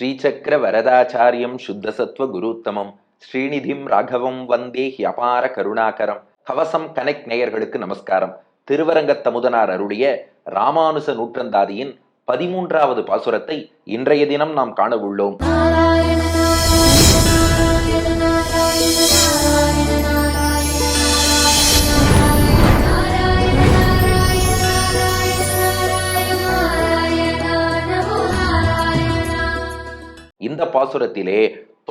ஸ்ரீசக்கர வரதாச்சாரியம் சுத்தசத்வ குருத்தமம். ஸ்ரீநிதிம் ராகவம் வந்தே ஹியபார கருணாகரம். கவசம் கனெக்ட் நேயர்களுக்கு நமஸ்காரம். திருவரங்கத்தமுதனார் அருடைய ராமானுச நூற்றந்தாதியின் பதிமூன்றாவது பாசுரத்தை இன்றைய தினம் நாம் காணவுள்ளோம் இந்த பாசுரத்திலே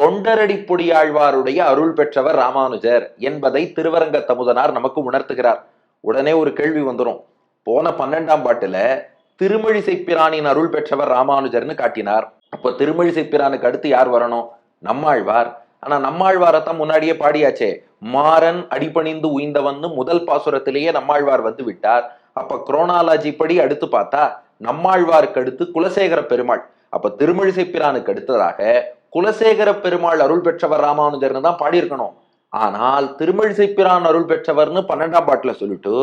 தொண்டரடி பொடியாழ்வாருடைய அருள் பெற்றவர் ராமானுஜர் என்பதை திருவரங்க தமுதனார் நமக்கு உணர்த்துகிறார். உடனே ஒரு கேள்வி வந்துரும். போன பன்னெண்டாம் பாட்டுல திருமழிசை பிரானின் அருள் பெற்றவர் ராமானுஜர்னு காட்டினார். அப்போ திருமழிசை பிரானுக்கு அடுத்து யார் வரணும்? நம்மாழ்வார். ஆனா நம்மாழ்வாரத்தான் முன்னாடியே பாடியாச்சே. மாறன் அடிபணிந்து உய்ந்தவன்னு முதல் பாசுரத்திலேயே நம்மாழ்வார் வந்து விட்டார். அப்ப குரோனாலஜி படி அடுத்து பார்த்தா நம்மாழ்வாருக்கு அடுத்து குலசேகர பெருமாள். அப்ப திருமழிசை பிரானுக்கு அடுத்ததாக குலசேகர பெருமாள் அருள் பெற்றவர் ராமானுஜர்னு தான் பாடியிருக்கணும். ஆனால் திருமழிசை பிரான் அருள் பெற்றவர்னு பன்னெண்டாம் பாட்டுல சொல்லிட்டு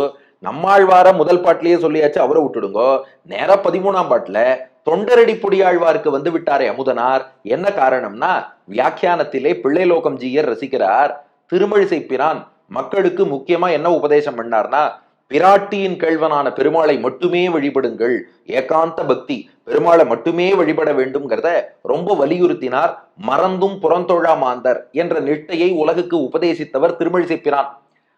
நம்மாழ்வார முதல் பாட்டிலேயே சொல்லியாச்சு அவரை விட்டுடுங்கோ. நேரா பதிமூணாம் பாட்டுல தொண்டரடி பொடியாழ்வாருக்கு வந்து விட்டாரே அமுதனார். என்ன காரணம்னா வியாக்கியானத்திலே பிள்ளைலோகம் ஜீயர் ரசிக்கிறார் திருமழிசை பிரான். மக்களுக்கு முக்கியமா என்ன உபதேசம் பண்ணார்னா பிராட்டியின் கேள்வனான பெருமாளை மட்டுமே வழிபடுங்கள். ஏகாந்த பக்தி பெருமாளை மட்டுமே வழிபட வேண்டும்ங்கிறத ரொம்ப வலியுறுத்தினார். மறந்தும் புறந்தொழா மாந்தர் என்ற நிட்டையை உலகுக்கு உபதேசித்தவர் திருமழிசை பிரான்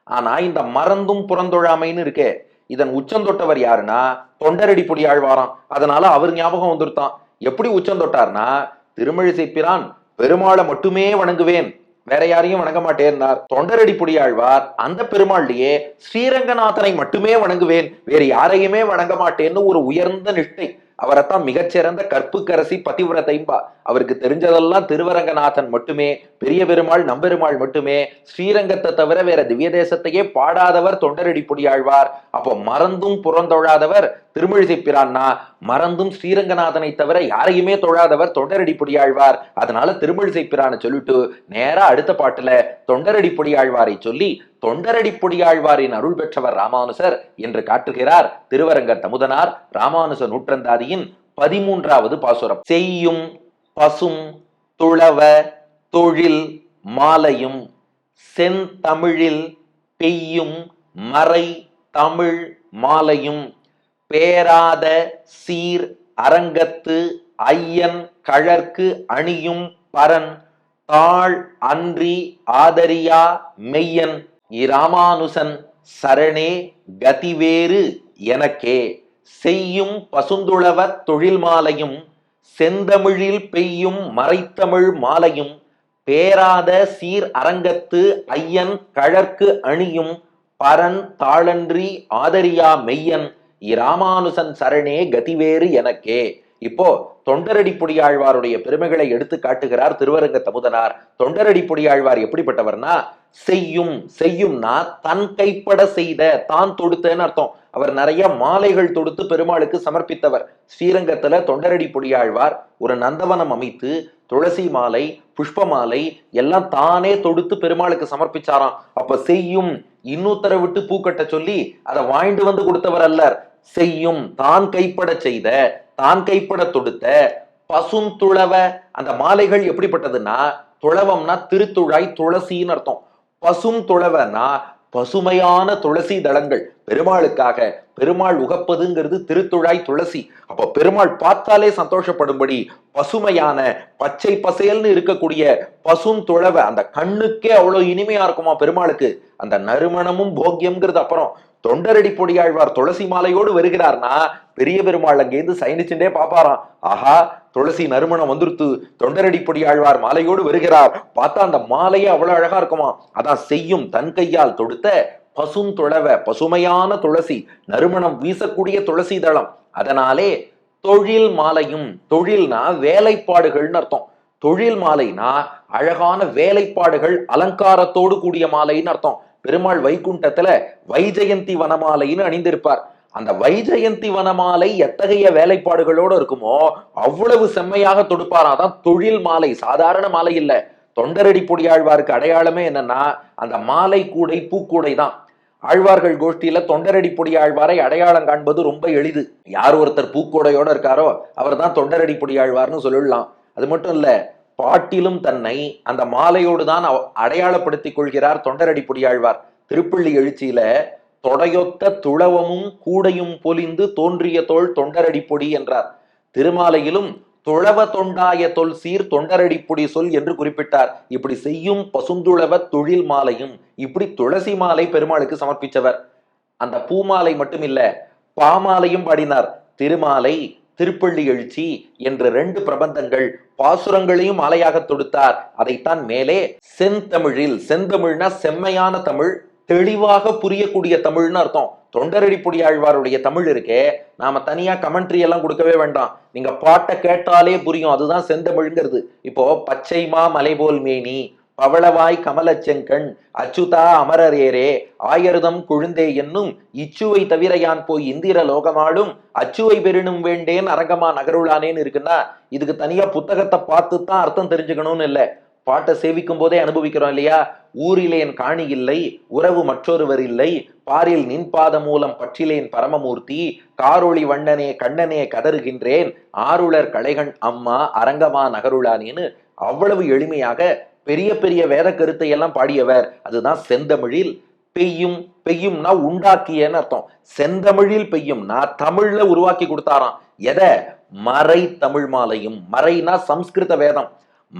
ஆனா இந்த மறந்தும் புறந்தொழாமைன்னு இருக்கே இதன் உச்சந்தொட்டவர் யாருன்னா தொண்டரடி பொடியாழ்வாராம் அதனால அவர் ஞாபகம் வந்துருத்தான். எப்படி உச்சம் தொட்டார்னா திருமழிசை பிரான் பெருமாளை மட்டுமே வணங்குவேன். வேற யாரையும் வணங்க மாட்டேன்னார். தொண்டரடி புடியாழ்வார் அந்த பெருமாள்லயே ஸ்ரீரங்கநாதனை மட்டுமே வணங்குவேன் வேறு யாரையுமே வணங்க மாட்டேன்னு ஒரு உயர்ந்த நிஷ்டை. அவரைத்தான் மிகச்சிறந்த கற்புக்கரசி பதிவிரதைம்பா. அவருக்கு தெரிஞ்சதெல்லாம் திருவரங்கநாதன் மட்டுமே பெரிய பெருமாள் நம்பெருமாள் மட்டுமே. ஸ்ரீரங்கத்தை தவிர வேற திவ்ய தேசத்தையே பாடாதவர் தொண்டரடி பொடியாழ்வார் அப்போ மறந்தும் புறந்தொழாதவர் திருமழிசை பிரான்னா. மறந்தும் ஸ்ரீரங்கநாதனை தவிர யாரையுமே தொழாதவர் தொண்டரடி பொடியாழ்வார் அதனால திருமழிசை பிரானை சொல்லிட்டு நேரா அடுத்த பாட்டுல தொண்டரடி பொடியாழ்வாரை சொல்லி தொண்டரடி பொடியாழ்வாரின் அருள் பெற்றவர் ராமானுசர் என்று காட்டுகிறார் திருவரங்க தமுதனார் ராமானுச நூற்றந்தாதியின் பதிமூன்றாவது பாசுரம். செய்யும் பசும் துளவ தொழில் மாலையும் செந்தமிழில் பெய்யும் மறை தமிழ் மாலையும் பேராத சீர் அரங்கத்து ஐயன் கழற்கு அணியும் பரன் தாழ் அன்றி ஆதரியா மெய்யன் இராமானுசன் சரணே கதிவேறு எனக்கே. செய்யும் பசுந்துளவ தொழில் மாலையும் செந்தமிழில் பெய்யும் மறைத்தமிழ் மாலையும் பேராத சீர் அரங்கத்து ஐயன் கழற்கு அணியும் பரன் தாளன்றி ஆதரியா மெய்யன் இராமானுசன் சரணே கதிவேறு எனக்கே. இப்போ தொண்டரடி பொடியாழ்வாருடைய பெருமைகளை எடுத்து காட்டுகிறார் திருவரங்க தமுதனார். தொண்டரடி பொடியாழ்வார் எப்படிப்பட்டவர்னா செய்யும் செய்யும்னா தன் கைப்பட செய்த தான் தொடுத்தன்னு அர்த்தம். அவர் நிறைய மாலைகள் தொடுத்து பெருமாளுக்கு சமர்ப்பித்தவர். ஸ்ரீரங்கத்துல தொண்டரடி பொடியாழ்வார் ஒரு நந்தவனம் அமைத்து துளசி மாலை புஷ்ப மாலை எல்லாம் தானே தொடுத்து பெருமாளுக்கு சமர்ப்பிச்சாராம். அப்ப செய்யும் இன்னொருத்தரை விட்டு பூக்கட்ட சொல்லி அதை வாங்கிட்டு வந்து கொடுத்தவர் அல்லர். செய்யும். தான் கைப்பட செய்த தான் கைப்பட தொடுத்த பசுந்துளவ அந்த மாலைகள் எப்படிப்பட்டதுன்னா துளவம்னா திருத்துழாய் துளசின்னு அர்த்தம். பசும் துளவனா பசுமையான துளசி தளங்கள். பெருமாளுக்காக பெருமாள் உகப்பதுங்கிறது திருத்துழாய் துளசி. அப்ப பெருமாள் பார்த்தாலே சந்தோஷப்படும்படி பசுமையான பச்சை பசேல்னு இருக்கக்கூடிய பசும் துளவ அந்த கண்ணுக்கே அவ்வளவு இனிமையா இருக்குமா பெருமாளுக்கு? அந்த நறுமணமும் போக்கியம்ங்கிறது அப்புறம். தொண்டரடி பொடியாழ்வார் துளசி மாலையோடு வருகிறார்னா பெரிய பெருமாள் அங்கேருந்து சயனிச்சுட்டே பாப்பாராம் ஆஹா துளசி நறுமணம் வந்துருத்து தொண்டரடி பொடியாழ்வார் மாலையோடு வருகிறார். பார்த்தா அந்த மாலையே அவ்வளவு அழகா இருக்குமா அதான் செய்யும் தன் கையால் தொடுத்த பசும் துளவ பசுமையான துளசி நறுமணம் வீசக்கூடிய துளசி தளம். அதனாலே தொழில் மாலையும் தொழில்னா வேலைப்பாடுகள்னு அர்த்தம். தொழில் மாலைனா அழகான வேலைப்பாடுகள் அலங்காரத்தோடு கூடிய மாலைன்னு அர்த்தம். பெருமாள் வைகுண்டத்துல வைஜெயந்தி வனமாலைன்னு அணிந்திருப்பார். அந்த வைஜெயந்தி வனமாலை எத்தகைய வேலைப்பாடுகளோடு இருக்குமோ அவ்வளவு செம்மையாக தொடுப்பாராம் தான் தொழில் மாலை சாதாரண மாலை இல்ல. தொண்டரடி பொடியாழ்வாருக்கு அடையாளமே என்னன்னா அந்த மாலை கூடை பூக்கூடை தான். ஆழ்வார்கள் கோஷ்டியில தொண்டரடி பொடி ஆழ்வாரை அடையாளம் காண்பது ரொம்ப எளிது. யார் ஒருத்தர் பூக்கூடையோட இருக்காரோ அவர் தான் தொண்டரடி பொடி ஆழ்வார்னு சொல்லிடலாம். அது மட்டும் இல்லை பாட்டிலும் தன்னை அந்த மாலையோடு தான் அடையாளப்படுத்திக் கொள்கிறார் தொண்டரடி புடியாழ்வார் திருப்பள்ளி எழுச்சியில தொடையொத்த துளவமும் கூடையும் பொலிந்து தோன்றிய தோல் தொண்டரடி பொடி என்றார். திருமாலையிலும் துளவ தொண்டாய தொல் சீர் தொண்டரடி பொடி சொல் என்று குறிப்பிட்டார். இப்படி செய்யும் பசுந்துளவ தொழில் மாலையும் இப்படி துளசி மாலை பெருமாளுக்கு சமர்ப்பித்தவர். அந்த பூமாலை மட்டும் இல்ல பாமாலையும் பாடினார். திருமாலை திருப்பள்ளி எழுச்சி என்ற ரெண்டு பிரபந்தங்கள் பாசுரங்களையும் மாலையாக தொடுத்தார். அதைத்தான் மேலே செந்தமிழில் செந்தமிழ்னா செம்மையான தமிழ் தெளிவாக புரியக்கூடிய தமிழ்னு அர்த்தம். தொண்டரடி ஆழ்வாருடைய தமிழ் இருக்கே நாம தனியா கமெண்ட்ரி எல்லாம் கொடுக்கவே வேண்டாம். நீங்க பாட்டை கேட்டாலே புரியும். அதுதான் செந்தமிழ்ங்கிறது. இப்போ பச்சைமா மலைபோல் மேனி பவளவாய் கமலச்செங்கண் அச்சுதா அமரரேரே ஆயர்தம் குழுந்தே என்னும் இச்சுவை தவிர யான் போய் இந்திர லோகமாடும் அச்சுவை பெருணும் வேண்டேன் அரங்கமா நகருளானேன்னு இருக்குன்னா இதுக்கு தனியா புத்தகத்தை பார்த்து தான் அர்த்தம் தெரிஞ்சுக்கணும்னு இல்லை. பாட்டை சேவிக்கும் போதே அனுபவிக்கிறோம் இல்லையா? ஊரிலேன் காணி இல்லை உறவு மற்றொருவர் இல்லை பாரில் நின்பாத மூலம் பற்றிலேன் பரமமூர்த்தி காரொளி வண்ணனே கண்ணனே கதறுகின்றேன் ஆருளர் கலைகண் அம்மா அரங்கமா நகருளானேன்னு அவ்வளவு எளிமையாக பெரிய பெரிய வேத கருத்தை எல்லாம் பாடியவர். அதுதான் செந்தமிழில் பெய்யும் பெய்யும்னா உண்டாக்கியன்னு அர்த்தம். செந்தமிழில் பெய்யும்னா தமிழ்ல உருவாக்கி கொடுத்தாராம். எதை? மறை தமிழ் மாலையும். மறைனா சம்ஸ்கிருத வேதம்.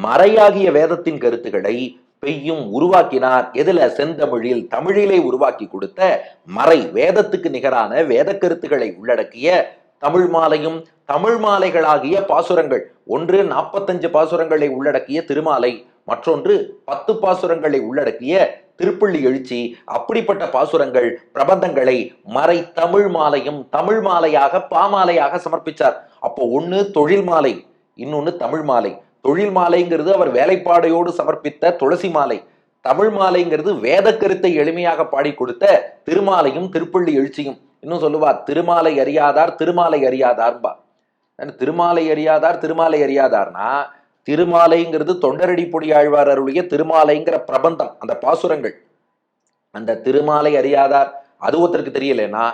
மறையாகிய வேதத்தின் கருத்துக்களை பெய்யும் உருவாக்கினார். எதுல? செந்தமிழில் தமிழிலே உருவாக்கி கொடுத்த மறை வேதத்துக்கு நிகரான வேத கருத்துக்களை உள்ளடக்கிய தமிழ் மாலையும் தமிழ் மாலைகளாகிய பாசுரங்கள். ஒன்று நாற்பத்தஞ்சு பாசுரங்களை உள்ளடக்கிய திருமாலை. மற்றொன்று பத்து பாசுரங்களை உள்ளடக்கிய திருப்பள்ளி எழுச்சி. அப்படிப்பட்ட பாசுரங்கள் பிரபந்தங்களை மறை தமிழ் மாலையும் தமிழ் மாலையாக பாமாலையாக சமர்ப்பிச்சார். அப்போ ஒன்று தொழில் மாலை இன்னொன்று தமிழ் மாலை. தொழில் மாலைங்கிறது அவர் வேலைப்பாடையோடு சமர்ப்பித்த துளசி மாலை. தமிழ் மாலைங்கிறது வேத கருத்தை எளிமையாக பாடி கொடுத்த திருமாலையும் திருப்பள்ளி எழுச்சியும். இன்னும் சொல்லுவா திருமாலை அறியாதார் திருமாலை அறியாதார்பா திருமாலை அறியாதார் திருமாலை அறியாதார்னா திருமாலைங்கிறது தொண்டரடி பொடி ஆழ்வார் அருளிய திருமாலைங்கிற பிரபந்தம் அந்த பாசுரங்கள். அந்த திருமாலை அறியாதார் அது ஒருத்தருக்கு தெரியலனா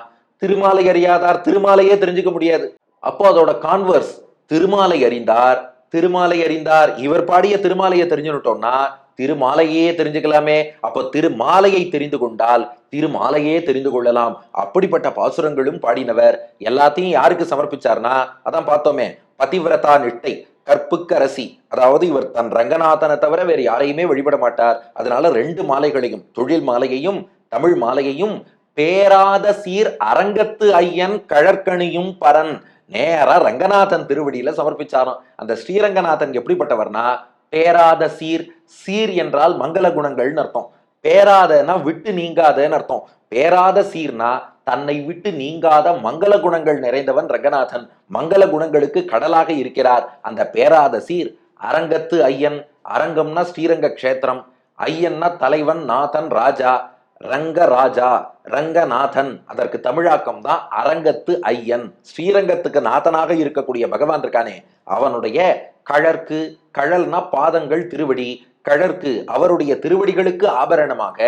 திருமாலை அறியாதார் திருமாலையே தெரிஞ்சுக்க முடியாது. அப்போ அதோட கான்வர்ஸ் திருமாலை அறிந்தார் திருமாலை அறிந்தார் இவர் பாடிய திருமாலையை தெரிஞ்சுட்டோம்னா திருமாலையே தெரிஞ்சுக்கலாமே. அப்போ திருமாலையை தெரிந்து கொண்டால் திருமாலையே தெரிந்து கொள்ளலாம். அப்படிப்பட்ட பாசுரங்களும் பாடினவர். எல்லாத்தையும் யாருக்கு சமர்ப்பிச்சார்னா அதான் பார்த்தோமே பதிவிரதா நிட்டை. கற்புக்கரசி. அதாவது இவர் தன் ரங்கநாதனை தவிர வேறு யாரையுமே வழிபட மாட்டார். அதனால ரெண்டு மாலைகளையும் தொழில் மாலையையும் தமிழ் மாலையையும் பேராத சீர் அரங்கத்து ஐயன் கழற்கணியும் பரன் நேரா ரங்கநாதன் திருவடியில சமர்ப்பிச்சாராம். அந்த ஸ்ரீரங்கநாதன் எப்படிப்பட்டவர்னா பேராத சீர் சீர் என்றால் மங்கள குணங்கள்னு அர்த்தம். பேராதனா விட்டு நீங்காதன்னு அர்த்தம். பேராத சீர்னா தன்னை விட்டு நீங்காத மங்கள குணங்கள் நிறைந்தவன் ரங்கநாதன். மங்கள குணங்களுக்கு கடலாக இருக்கிறார். அந்த பேராத சீர் அரங்கத்து ஐயன் அரங்கம்னா ஸ்ரீரங்க க்ஷேத்திரம். ஐயன்னா தலைவன் நாதன் ராஜா. ரங்கராஜா ரங்கநாதன். அதற்கு தமிழாக்கம் தான் அரங்கத்து ஐயன். ஸ்ரீரங்கத்துக்கு நாதனாக இருக்கக்கூடிய பகவான் இருக்கானே. அவனுடைய கழற்கு கழல்னா பாதங்கள் திருவடி. கழற்கு அவருடைய திருவடிகளுக்கு ஆபரணமாக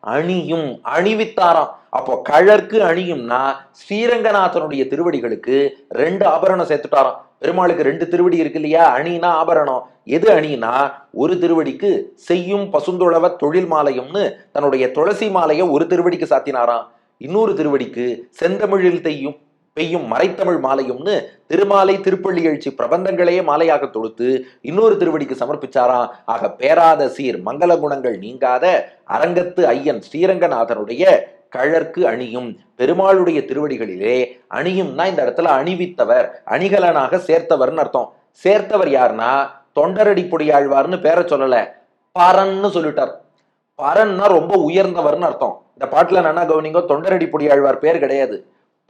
அணியும் அணிவித்தாராம். அப்போ கழற்கு அணியும்னா ஸ்ரீரங்கநாதனுடைய திருவடிகளுக்கு ரெண்டு ஆபரணம் சேர்த்துட்டாராம். பெருமாளுக்கு ரெண்டு திருவடி இருக்கு இல்லையா? அணினா ஆபரணம். எது அணினா ஒரு திருவடிக்கு செய்யும் பசுந்துளவ தொழில் மாலையும்னு தன்னுடைய துளசி மாலையை ஒரு திருவடிக்கு சாத்தினாராம். இன்னொரு திருவடிக்கு செந்தமிழில் தெய்யும் பெய்யும் மறைத்தமிழ் மாலையும்னு திருமாலை திருப்பள்ளி எழுச்சி பிரபந்தங்களையே மாலையாக தொடுத்து இன்னொரு திருவடிக்கு சமர்ப்பிச்சாராம் ஆக பேராத சீர் மங்கள குணங்கள் நீங்காத அரங்கத்து ஐயன் ஸ்ரீரங்கநாதனுடைய கழற்கு அணியும் பெருமாளுடைய திருவடிகளிலே அணியும்னா இந்த இடத்துல அணிவித்தவர் அணிகலனாக சேர்த்தவர்னு அர்த்தம். சேர்த்தவர் யாருன்னா தொண்டரடி பொடியாழ்வார்னு பேரை சொல்லல. பரன்னு சொல்லிட்டார். பரன்னா ரொம்ப உயர்ந்தவர்னு அர்த்தம். இந்த பாட்டுல என்ன கவனிங்க தொண்டரடி பொடியாழ்வார் பேர் கிடையாது.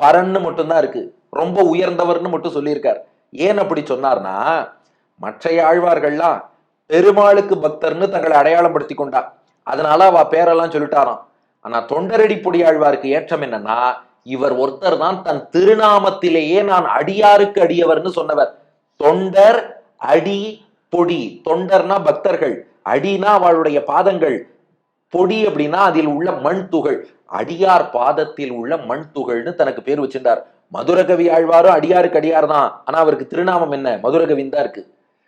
பரன்னு மட்டும்தான் இருக்கு. ரொம்ப உயர்ந்தவர்னு மட்டும் சொல்லியிருக்கார். ஏன் அப்படி சொன்னார்னா மற்ற ஆழ்வார்கள்லாம் பெருமாளுக்கு பக்தர்னு தங்களை அடையாளப்படுத்தி கொண்டா. அதனால அவ பேரெல்லாம் சொல்லிட்டாராம். ஆனா தொண்டரடி பொடியாழ்வாருக்கு ஏற்றம் என்னன்னா இவர் ஒருத்தர் தான் தன் திருநாமத்திலேயே நான் அடியாருக்கு அடியவர்னு சொன்னவர். தொண்டர் அடி பொடி. தொண்டர்னா பக்தர்கள். அடினா அவளுடைய பாதங்கள். பொடி அப்படின்னா அதில் உள்ள மண் துகள். அடியார் பாதத்தில் உள்ள மண் துகள்னு தனக்கு பேர் வச்சிருந்தார். மதுரகவி ஆழ்வாரும் அடியாருக்கு அடியார் தான் ஆனா அவருக்கு திருநாமம் என்ன? மதுரகவின் தான் இருக்கு.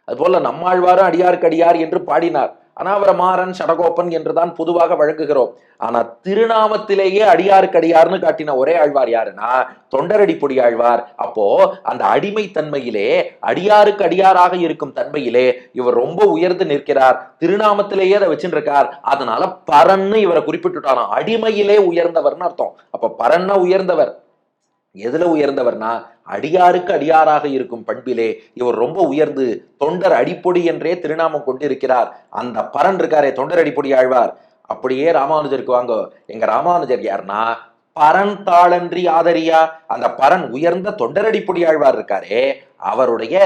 அதுபோல நம்மாழ்வாரும் அடியாருக்கு அடியார் என்று பாடினார். அனாவரமாறன் சடகோப்பன் என்றுதான் பொதுவாக வழங்குகிறோம். ஆனா திருநாமத்திலேயே அடியாருக்கு அடியார்னு காட்டின ஒரே ஆழ்வார் யாருன்னா தொண்டரடி பொடி ஆழ்வார். அப்போ அந்த அடிமை தன்மையிலே அடியாருக்கு அடியாராக இருக்கும் தன்மையிலே இவர் ரொம்ப உயர்ந்து நிற்கிறார். திருநாமத்திலேயே அதை வச்சுருக்கார் இருக்கார் அதனால பரன்னு இவரை குறிப்பிட்டுட்டாராம் அடிமையிலே உயர்ந்தவர்னு அர்த்தம். அப்ப பரன்னா உயர்ந்தவர். எதுல உயர்ந்தவர்னா அடியாருக்கு அடியாராக இருக்கும் பண்பிலே இவர் ரொம்ப உயர்ந்து தொண்டர் அடிப்பொடி என்றே திருநாமம் கொண்டிருக்கிறார். அந்த பரன் இருக்காரே தொண்டர் அடிப்பொடி ஆழ்வார். அப்படியே ராமானுஜருக்கு வாங்க. எங்க ராமானுஜர் யாருன்னா பரன் தாளன்றி ஆதரியா அந்த பரன் உயர்ந்த தொண்டரடிப்பொடி ஆழ்வார் இருக்காரே அவருடைய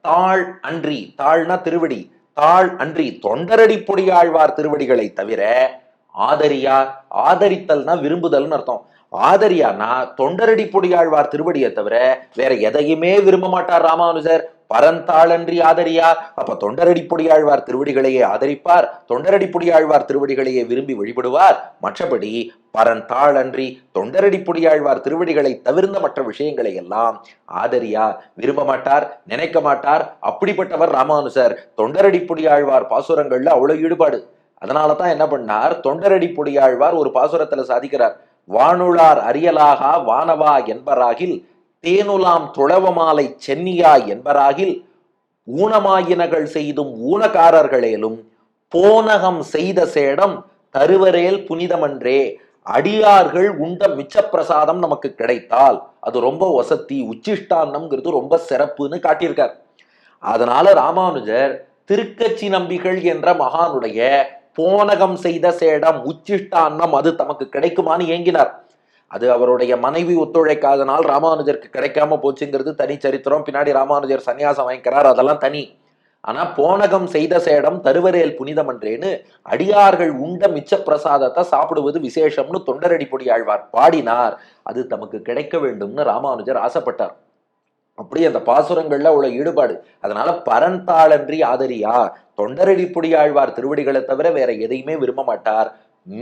தாழ் அன்றி தாழ்னா திருவடி தாழ் அன்றி தொண்டரடிப்பொடி ஆழ்வார் திருவடிகளை தவிர ஆதரியா ஆதரித்தல்னா விரும்புதல்னு அர்த்தம். ஆதரியானா தொண்டரடி பொடியாழ்வார் திருவடியை தவிர வேற எதையுமே விரும்ப மாட்டார் ராமானுஜர். பரந்தாளன்றி ஆதரியா அப்ப தொண்டரடி பொடியாழ்வார் திருவடிகளையே ஆதரிப்பார் தொண்டரடி பொடியாழ்வார் திருவடிகளையே விரும்பி வழிபடுவார். மற்றபடி பரந்தாளன்றி தொண்டரடி பொடியாழ்வார் திருவடிகளை தவிர்ந்த மற்ற விஷயங்களை எல்லாம் ஆதரியா விரும்ப மாட்டார் நினைக்க மாட்டார். அப்படிப்பட்டவர் ராமானுசர் தொண்டரடி பொடியாழ்வார் பாசுரங்கள்ல அவ்வளவு ஈடுபாடு. அதனால தான் என்ன பண்ணார்? தொண்டரடி பொடியாழ்வார் ஒரு பாசுரத்துல சாதிக்கிறார். வானுளார் அரியலாகா வானவா என்பராகில் தேனுலாம் துளவமாலை சென்னியா என்பராகில் ஊனமாயினகள் செய்தும் ஊனக்காரர்களேலும் போனகம் செய்த சேடம் தருவரேல் புனிதமன்றே அடியார்கள் உண்ட மிச்சப்பிரசாதம் நமக்கு கிடைத்தால் அது ரொம்ப வசதி உச்சிஷ்டான்னம்ங்கிறது ரொம்ப சிறப்புன்னு காட்டியிருக்கார். அதனால ராமானுஜர் திருக்கச்சி நம்பிகள் என்ற மகானுடைய போனகம் செய்த சேடம் உச்சிஷ்டான்னம் அது தமக்கு கிடைக்குமான்னு ஏங்கினார். அது அவருடைய மனைவி ஒத்துழைக்காதனால் ராமானுஜருக்கு கிடைக்காம போச்சுங்கிறது தனி சரித்திரம். பின்னாடி ராமானுஜர் சன்னியாசம் வாங்கிக்கிறார் அதெல்லாம் தனி. ஆனா போனகம் செய்த சேடம் தருவரேல் புனிதமன்றேன்னு அடியார்கள் உண்ட மிச்ச பிரசாதத்தை சாப்பிடுவது விசேஷம்னு தொண்டரடி பொடி ஆழ்வார் பாடினார். அது தமக்கு கிடைக்க வேண்டும்னு ராமானுஜர் ஆசைப்பட்டார். அப்படி அந்த பாசுரங்கள்ல உள்ள ஈடுபாடு. அதனால பரந்தாளன்றி ஆதரியா. தொண்டரடி புடியாழ்வார் திருவடிகளை தவிர வேற எதையுமே விரும்ப மாட்டார்.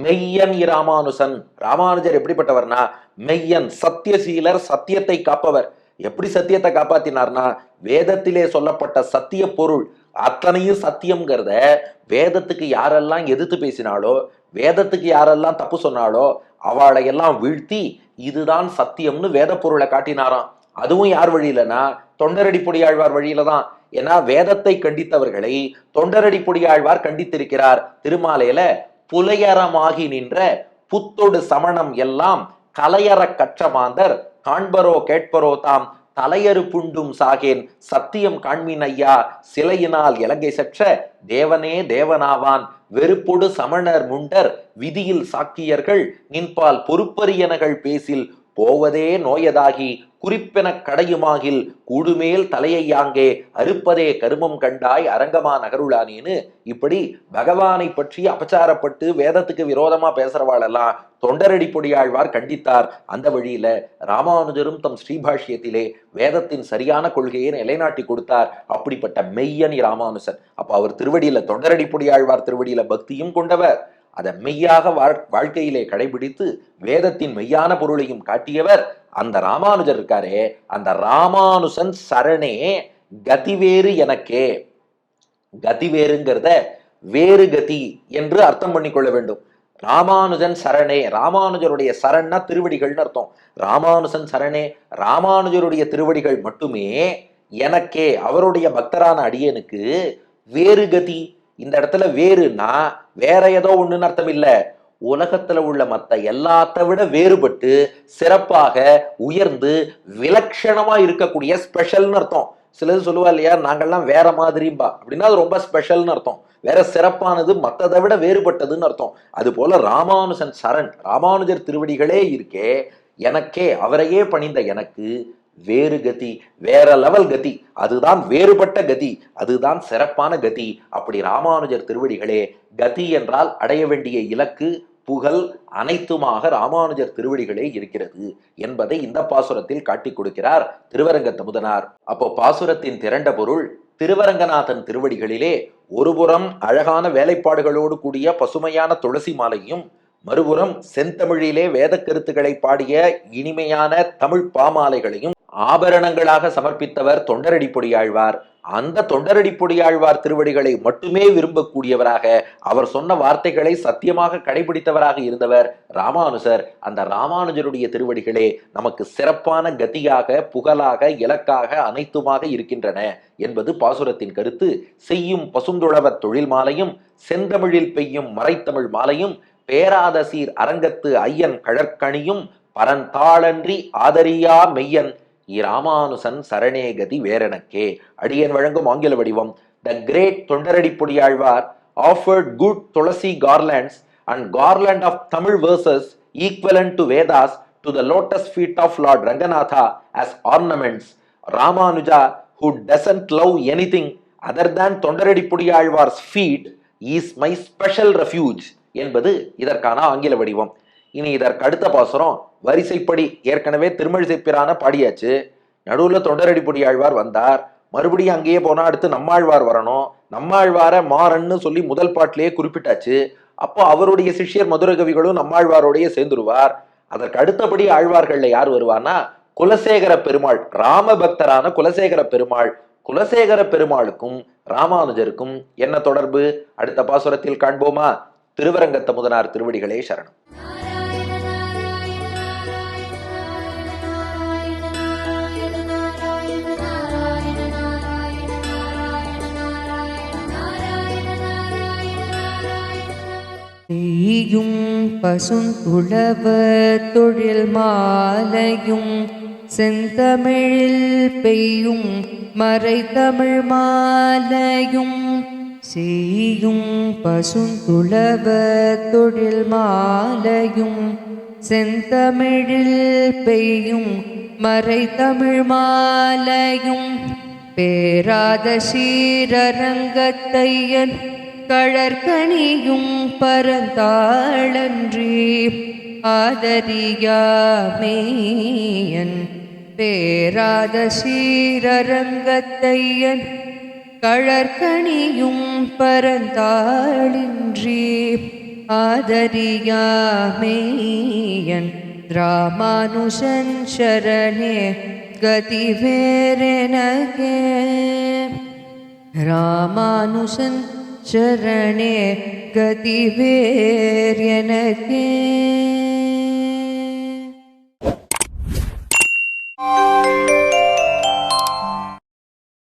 மெய்யன் இராமானுசன் ராமானுஜர் எப்படிப்பட்டவர்னா மெய்யன் சத்தியசீலர் சத்தியத்தை காப்பவர். எப்படி சத்தியத்தை காப்பாத்தினார்னா வேதத்திலே சொல்லப்பட்ட சத்திய பொருள். அத்தனையும் சத்தியம்ங்கிறத வேதத்துக்கு யாரெல்லாம் எதிர்த்து பேசினாலோ வேதத்துக்கு யாரெல்லாம் தப்பு சொன்னாலோ அவளை எல்லாம் வீழ்த்தி இதுதான் சத்தியம்னு வேத பொருளை காட்டினாராம். அதுவும் யார் வழியிலனா தொண்டரடி பொடியாழ்வார் வழியில தான் ஏன்னா வேதத்தை கண்டித்தவர்களை தொண்டரடி பொடியாழ்வார் கண்டித்திருக்கிறார். திருமாலையில புலையரமாகி நின்ற புத்தொடு சமணம் எல்லாம் கலையற கற்ற மாந்தர் காண்பரோ கேட்பரோ தாம் தலையறு புண்டும் சாகேன். சத்தியம் காண்மின் ஐயா சிலையினால் இலங்கை சற்ற தேவனே தேவனாவான். வெறுப்பொடு சமணர் முண்டர் விதியில் சாக்கியர்கள். நின்பால் பொறுப்பரியனகள் பேசில் போவதே நோயதாகி குறிப்பெனக் கடையுமாகில் கூடுமேல் தலையை யாங்கே அறுப்பதே கருமம் கண்டாய் அரங்கமா நகருளானேன்னு இப்படி பகவானை பற்றி அபச்சாரப்பட்டு வேதத்துக்கு விரோதமா பேசுறவாளெல்லாம் தொண்டரடி பொடியாழ்வார் கண்டித்தார். அந்த வழியில ராமானுஜரும் தம் ஸ்ரீபாஷ்யத்திலே வேதத்தின் சரியான கொள்கையை நிலைநாட்டி கொடுத்தார். அப்படிப்பட்ட மெய்யனி ராமானுஜன் அப்ப அவர் திருவடியில தொண்டரடி பொடியாழ்வார் திருவடியில பக்தியும் கொண்டவர். அதை மெய்யாக வாழ்- வாழ்க்கையிலே கடைபிடித்து வேதத்தின் மெய்யான பொருளையும் காட்டியவர் அந்த ராமானுஜர் இருக்காரே அந்த ராமானுசன் சரணே கதிவேறு எனக்கே. கதிவேறுங்கிறத வேறு கதி என்று அர்த்தம் பண்ணிக்கொள்ள வேண்டும். ராமானுஜன் சரணே ராமானுஜருடைய சரண்னா திருவடிகள்னு அர்த்தம். ராமானுஜன் சரணே ராமானுஜருடைய திருவடிகள் மட்டுமே எனக்கே. அவருடைய பக்தரான அடியனுக்கு வேறு கதி. இந்த இடத்துல வேறுனா வேற ஏதோ ஒண்ணுன்னு அர்த்தம் இல்லை. உலகத்துல உள்ள மற்ற எல்லாத்த விட வேறுபட்டு சிறப்பாக உயர்ந்து விலட்சணமா இருக்கக்கூடிய ஸ்பெஷல்னு அர்த்தம். சிலது சொல்லுவா இல்லையா நாங்கள்லாம் வேற மாதிரிம்பா. அப்படின்னா அது ரொம்ப ஸ்பெஷல்னு அர்த்தம். வேற சிறப்பானது மற்றதை விட வேறுபட்டதுன்னு அர்த்தம். அது போல ராமானுஜன் சரண் ராமானுஜர் திருவடிகளே இருக்கே எனக்கே அவரையே பணிந்த எனக்கு வேறு கதி வேற லெவல் கதி. அதுதான் வேறுபட்ட கதி அதுதான் சிறப்பான கதி. அப்படி ராமானுஜர் திருவடிகளே கதி என்றால் அடைய வேண்டிய இலக்கு புகழ் அனைத்துமாக ராமானுஜர் திருவடிகளே இருக்கிறது என்பதை இந்த பாசுரத்தில் காட்டிக் கொடுக்கிறார் திருவரங்க தமுதனார் அப்போ பாசுரத்தின் திரண்ட பொருள் திருவரங்கநாதன் திருவடிகளிலே ஒருபுறம் அழகான வேலைப்பாடுகளோடு கூடிய பசுமையான துளசி மாலையும் மறுபுறம் செந்தமிழிலே வேத கருத்துக்களை பாடிய இனிமையான தமிழ் பாமாலைகளையும் ஆபரணங்களாக சமர்ப்பித்தவர் தொண்டரடி பொடியாழ்வார். அந்த தொண்டரடிப்பொடியாழ்வார் திருவடிகளை மட்டுமே விரும்பக்கூடியவராக அவர் சொன்ன வார்த்தைகளை சத்தியமாக கடைபிடித்தவராக இருந்தவர் ராமானுஜர் அந்த ராமானுஜருடைய திருவடிகளே நமக்கு சிறப்பான கதியாக புகழாக இலக்காக அனைத்துமாக இருக்கின்றன என்பது பாசுரத்தின் கருத்து. செய்யும் பசுந்துழவத் தொழில் மாலையும் செந்தமிழில் பெய்யும் மறைத்தமிழ் மாலையும் பேராதசீர் அரங்கத்து ஐயன் கழற்கணியும் பரந்தாளன்றி ஆதரியா மெய்யன் இராமானுசன் சரணேகதி வேரனக்கே அடியன் வழங்கும் ஆங்கில வடிவம் the great Thondaradi Podiazhwar offered good tulsi garlands and garland of Tamil verses equivalent to Vedas to the lotus feet of lord Ranganatha as ornaments Ramanuja who doesn't love any thing other than Thondaradi Podiazhwar's feet is my special refuge என்பது இதற்கான ஆங்கில வடிவம் இனி இதற்கு அடுத்த பாசுரம் வரிசைப்படி ஏற்கனவே திருமழிசை பிரான பாடியாச்சு. நடுவுல தொண்டரடிப்பொடி ஆழ்வார் வந்தார். மறுபடியும் அங்கேயே போனா அடுத்து நம்மாழ்வார் வரணும். நம்மாழ்வார மாறன்னு சொல்லி முதல் பாட்டிலேயே குறிப்பிட்டாச்சு. அப்போ அவருடைய சிஷ்யர் மதுரகவிகளும் நம்மாழ்வாரோடைய சேர்ந்துருவார். அதற்கு அடுத்தபடி ஆழ்வார்கள்ல யார் வருவார்னா குலசேகர பெருமாள் ராம பக்தரான குலசேகர பெருமாள். குலசேகர பெருமாளுக்கும் ராமானுஜருக்கும் என்ன தொடர்பு? அடுத்த பாசுரத்தில் காண்போமா? திருவரங்கத்த முதனார் திருவடிகளே சரணம். செய்யும் பசுந்துளவ தொழில் மாலையும் செந்தமிழில் பெய்யும் மறைத்தமிழ் மாலையும் செய்யும் பசுந்துளவ தொழில் மாலையும் செந்தமிழில் பெய்யும் மறைத்தமிழ் மாலையும் பேராத சீரரங்கத்தையன் கழற்கணியும் பரந்தாளன்றி ஆதரியாமேயன் பேராத சீரரங்கத்தையன் கழற்கணியும் பரந்தாளின்றி ஆதரியாமேயன் ராமானுஷன் சரணே கதி வேறெனகே ராமானுஷன் சரணே கதி வேர் எனக்கே